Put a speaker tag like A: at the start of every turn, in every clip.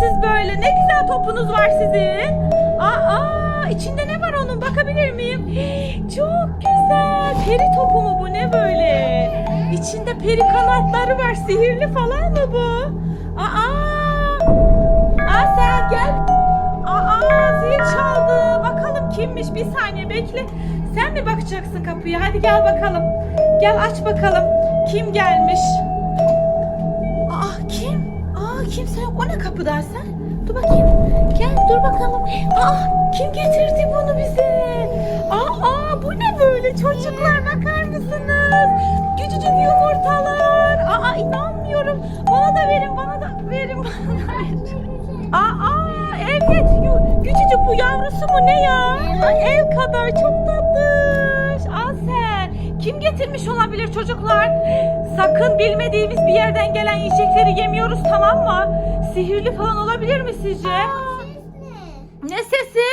A: siz böyle? Ne güzel topunuz var sizin. Aa, içinde ne var onun? Bakabilir miyim? Çok güzel. Peri topu mu bu? Ne böyle? İçinde peri kanatları var. Sihirli falan mı bu? Aa! Asel gel. Aa, zil çaldı. Bakalım kimmiş? Bir saniye bekle. Sen mi bakacaksın kapıya? Hadi gel bakalım. Gel aç bakalım. Kim gelmiş? Kimse yok. O ne kapıda sen? Dur bakayım. Gel dur bakalım. Aa kim getirdi bunu bize? Aa, aa bu ne böyle çocuklar bakar mısınız? Küçücük yumurtalar. Aa inanmıyorum. Bana da verin bana da verin bana da verin. Aa evet yu- küçücük bu yavrusu mu ne ya? Ay, el kadar çok tatlış. Kim getirmiş olabilir çocuklar? Sakın bilmediğimiz bir yerden gelen yiyecekleri yemiyoruz tamam mı? Sihirli falan olabilir mi sizce? Ne sesi?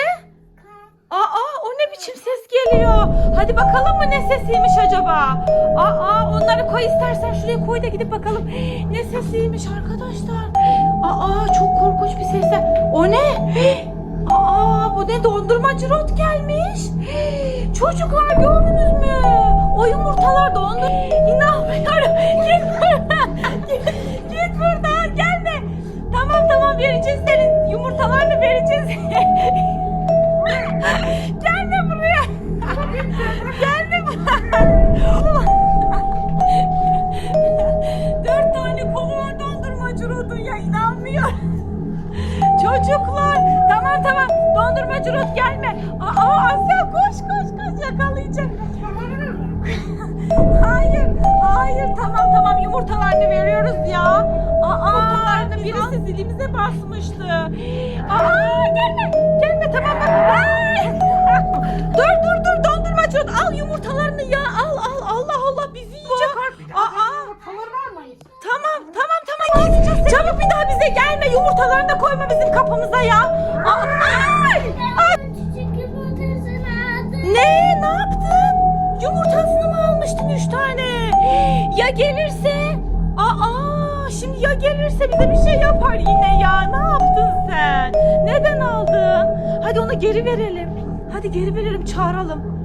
A: Aa o ne biçim ses geliyor? Hadi bakalım mı ne sesiymiş acaba? Aa onları koy istersen şuraya koy da gidip bakalım. Ne sesiymiş arkadaşlar? Aa çok korkunç bir ses. O ne? Aa bu ne dondurmacı rot gelmiş. Çocuklar gördünüz mü? Rodun ya inanmıyorum. Çocuklar tamam tamam dondurmacı rod gelme. Aa Asya koş koş koş yakalayacak. hayır hayır tamam tamam yumurtalarını veriyoruz ya. Aa birisi zilimize basmıştı. Aa gelme gelme tamam bak. Dur dur dur dondurmacı rod al yumurtalarını yumurtalarını da koyma bizim kapımıza ya. Ay! Ay! Ne? Ne yaptın? Yumurtasını mı almıştın üç tane? Ya gelirse? Aa, şimdi ya gelirse bize bir şey yapar yine ya. Ne yaptın sen? Neden aldın? Hadi onu geri verelim. Hadi geri verelim çağıralım.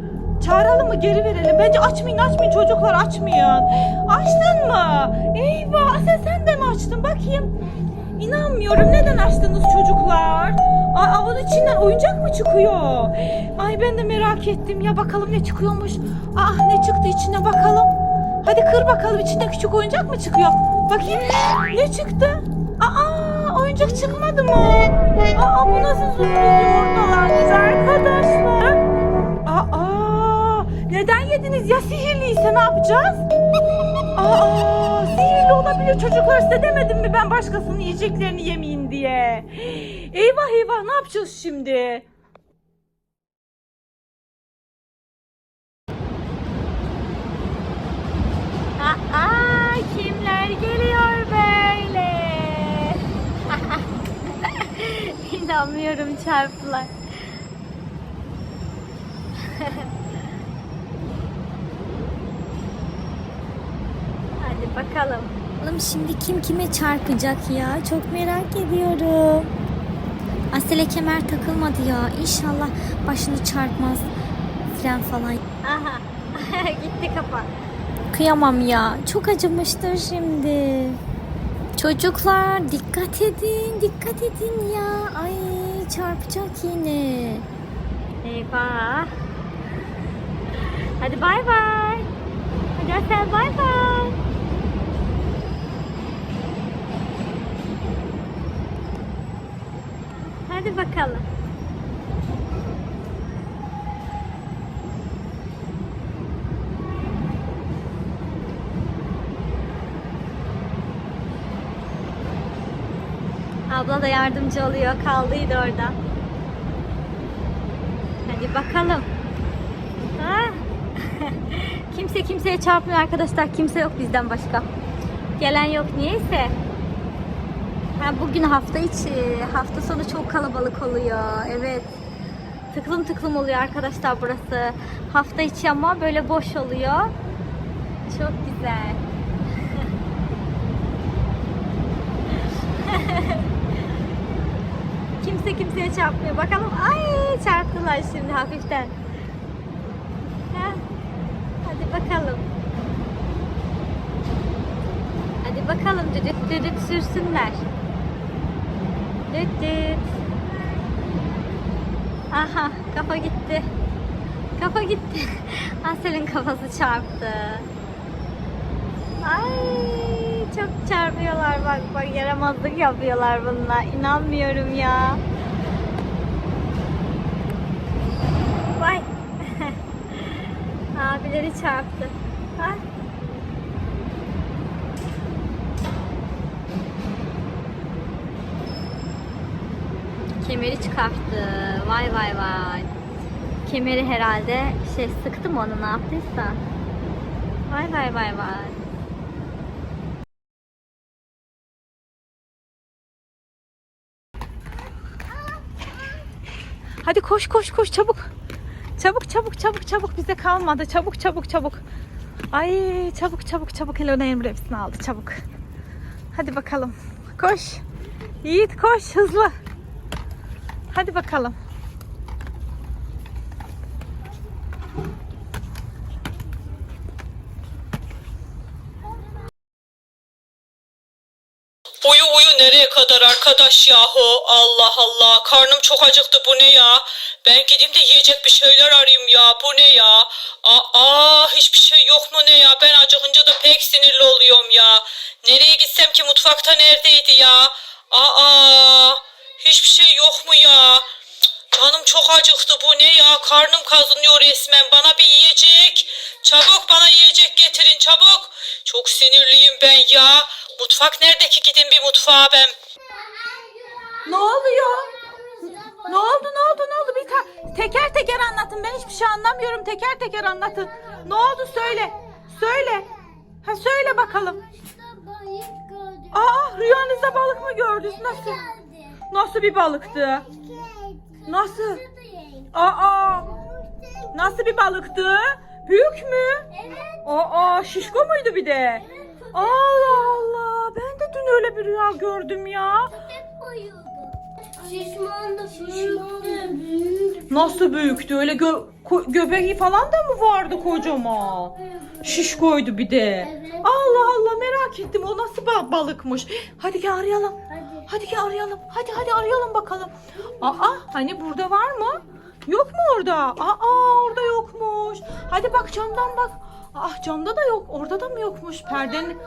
A: Çağıralım mı geri verelim. Bence açmayın açmayın çocuklar açmayın. Açtın mı? Eyvah sen, sen de mi açtın bakayım. İnanmıyorum neden açtınız çocuklar? Aa, onun içinden oyuncak mı çıkıyor? Ay ben de merak ettim ya bakalım ne çıkıyormuş. Ah ne çıktı içine bakalım. Hadi kır bakalım içinde küçük oyuncak mı çıkıyor? Bakayım ne çıktı? Aa oyuncak çıkmadı mı? Aa bu nasıl sürpriz yumurtalarmış arkadaşlar? Aa neden yediniz ya sihirliyse ne yapacağız? Aa sihirli olabilir çocuklar size demedim mi ben başkasının yiyeceklerini yemeyin diye. Eyvah eyvah ne yapacağız şimdi? Aa, kimler geliyor böyle? İnanmıyorum çarptılar. Hadi bakalım.
B: Bakalım şimdi kim kime çarpacak ya? Çok merak ediyorum. Asile kemer takılmadı ya. İnşallah başını çarpmaz. Fren falan.
A: Aha. Gitti kafa.
B: Kıyamam ya. Çok acımıştır şimdi. Çocuklar dikkat edin. Dikkat edin ya. Ay çarpacak yine.
A: Eyvah. Hadi bay bay. Hadi Asel bay bay. Hadi bakalım. Abla da yardımcı oluyor. Kaldıydı orada. Hadi bakalım. Ha? Kimse kimseye çarpmıyor arkadaşlar. Kimse yok bizden başka. Gelen yok niyeyse. Ha, bugün hafta içi. Hafta sonu çok kalabalık oluyor. Evet. Tıklım tıklım oluyor arkadaşlar burası. Hafta içi ama böyle boş oluyor. Çok güzel.
B: kimse kimseye çarpmıyor. Bakalım ay çarptılar şimdi hafiften. Ha? Hadi bakalım. Hadi bakalım düdük düdük sürsünler. Düt düt. Aha kafa gitti. Kafa gitti. Asel'in kafası çarptı. Ay çok çarpıyorlar bak bak yaramazlık yapıyorlar bunlar. İnanmıyorum ya. Vay. Abileri çarptı. Ay. Kemeri çıkarttı. Vay vay vay. Kemeri herhalde şey sıktı mı onu ne yaptıysa. Vay vay vay vay.
A: Hadi koş koş koş çabuk. Çabuk çabuk çabuk çabuk bize kalmadı. Çabuk çabuk çabuk. Ay çabuk çabuk çabuk. Helena Emre hepsini aldı çabuk. Hadi bakalım. Koş. Yiğit koş hızlı. Hadi bakalım.
C: Uyu uyu nereye kadar arkadaş yahu? Allah Allah. Karnım çok acıktı bu ne ya? Ben gideyim de yiyecek bir şeyler arayayım ya. Bu ne ya? Aa hiçbir şey yok mu ne ya? Ben acıkınca da pek sinirli oluyorum ya. Nereye gitsem ki mutfakta neredeydi ya? Aa hiçbir şey yok mu ya? Canım çok acıktı bu ne ya? Karnım kazınıyor resmen. Bana bir yiyecek. Çabuk bana yiyecek getirin çabuk. Çok sinirliyim ben ya. Mutfak nerede ki gidin bir mutfağa ben.
A: Ne oluyor? Ne oldu ne oldu ne oldu? Bir ta- teker teker anlatın. Ben hiçbir şey anlamıyorum. Teker teker anlatın. Ne oldu söyle. Söyle. Ha söyle bakalım. Aa rüyanızda balık mı gördünüz? Nasıl? Nasıl bir balıktı? Nasıl? Aa nasıl bir balıktı? Büyük mü? Aa şişko muydu bir de? Allah Allah. Ben de dün öyle bir rüya gördüm ya.
D: Şişman da büyüktü.
A: Nasıl büyüktü? Öyle gö- göbeği falan da mı vardı kocaman? Şişkoydu bir de. Allah Allah merak ettim o nasıl ba- balıkmış. Hadi gel arayalım.
D: Hadi.
A: Hadi gel arayalım. Hadi hadi arayalım bakalım. Aa hani burada var mı? Yok mu orada? Aa orada yokmuş. Hadi bak camdan bak. Ah camda da yok. Orada da mı yokmuş? Perdenin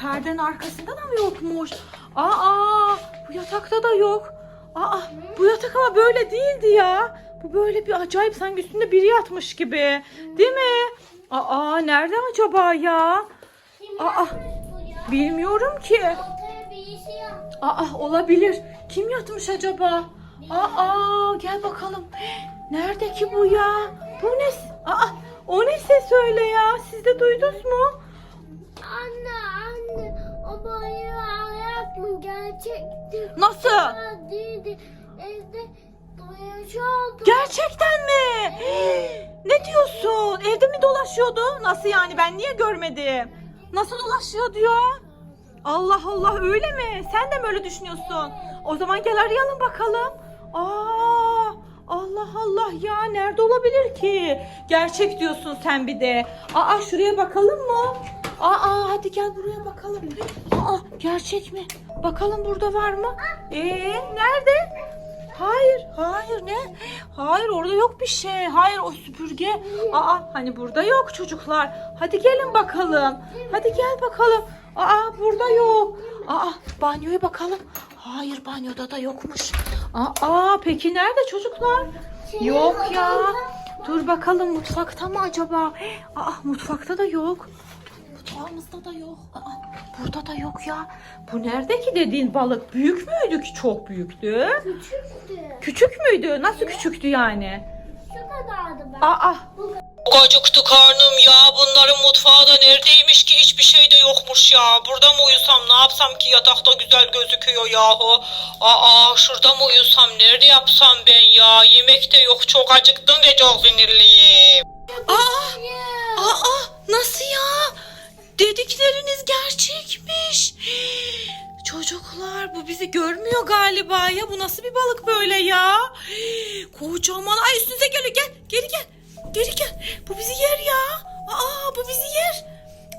A: perdenin arkasında da mı yokmuş? Aa bu yatakta da yok. Aa bu yatak ama böyle değildi ya. Bu böyle bir acayip sanki üstünde biri yatmış gibi. Değil mi? Aa nerede acaba ya? Aa bilmiyorum ki.
D: Yaptı.
A: Aa olabilir. Kim yatmış acaba? Aa gel bakalım. Nerede ki bu ya? Bu ne? Aa o ne ses öyle ya? Siz de duydunuz mu?
D: Anne anne o bayağı ayak mı gerçekti?
A: Nasıl?
D: Değildi. Evde oldu.
A: Gerçekten mi? Ne diyorsun? Evde mi dolaşıyordu? Nasıl yani? Ben niye görmedim? Nasıl dolaşıyordu ya? Allah Allah öyle mi? Sen de mi öyle düşünüyorsun? O zaman gel arayalım bakalım. Aa, Allah Allah ya nerede olabilir ki? Gerçek diyorsun sen bir de. Aa şuraya bakalım mı? Aa hadi gel buraya bakalım. Aa gerçek mi? Bakalım burada var mı? Ee nerede? Hayır, ne? Hayır orada yok bir şey. Hayır o süpürge. Aa hani burada yok çocuklar. Hadi gelin bakalım. Hadi gel bakalım. Aa burada yok. Aa banyoya bakalım. Hayır banyoda da yokmuş. Aa peki nerede çocuklar? Yok ya. Dur bakalım mutfakta mı acaba? Aa mutfakta da yok. Mutfağımızda da yok. Aa, burada da yok ya. Bu nerede ki dediğin balık? Büyük müydü ki? Çok büyüktü.
D: Küçüktü.
A: Küçük müydü? Nasıl küçüktü yani?
D: Şu kadardı ben.
A: Aa,
C: Çok acıktı karnım ya. Bunların mutfağı da neredeymiş ki hiçbir şey de yokmuş ya. Burada mı uyusam ne yapsam ki yatakta güzel gözüküyor yahu. Aa şurada mı uyusam nerede yapsam ben ya. Yemek de yok çok acıktım ve çok sinirliyim. Aa, aa nasıl ya? Dedikleriniz gerçekmiş.
A: Çocuklar bu bizi görmüyor galiba ya. Bu nasıl bir balık böyle ya? Kocaman. Ay üstünüze geliyor. Gel. Geri gel. Geri gel. Bu bizi yer ya. Aa bu bizi yer.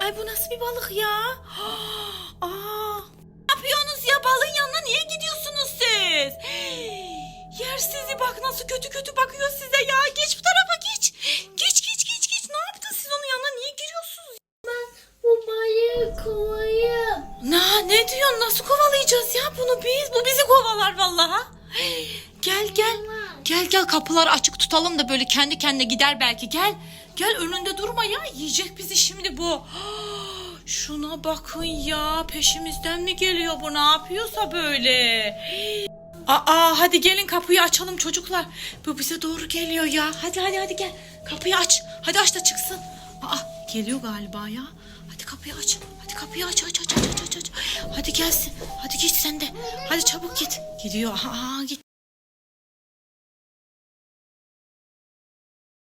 A: Ay bu nasıl bir balık ya? Aa. Ne yapıyorsunuz ya? Balığın yanına niye gidiyorsunuz siz? Yer sizi bak nasıl kötü kötü bakıyor size ya. Geç bu tarafa geç geç. Ne yaptın siz onun yanına niye giriyorsunuz?
D: Bu koyayım.
A: Na ne diyorsun? Nasıl kovalayacağız ya bunu biz? Bu bizi kovalar vallahi. Gel gel. Gel gel kapıları açık tutalım da böyle kendi kendine gider belki. Gel. Gel önünde durma ya. Yiyecek bizi şimdi bu. Şuna bakın ya. Peşimizden mi geliyor bu? Ne yapıyorsa böyle. Aa hadi gelin kapıyı açalım çocuklar. Bu bize doğru geliyor ya. Hadi hadi hadi gel. Kapıyı aç. Hadi aç da çıksın. Aa geliyor galiba ya. Hadi kapıyı aç. Hadi kapıyı aç aç aç aç aç aç. Hadi gelsin. Hadi git sen de. Hadi çabuk git. Gidiyor. Aa git.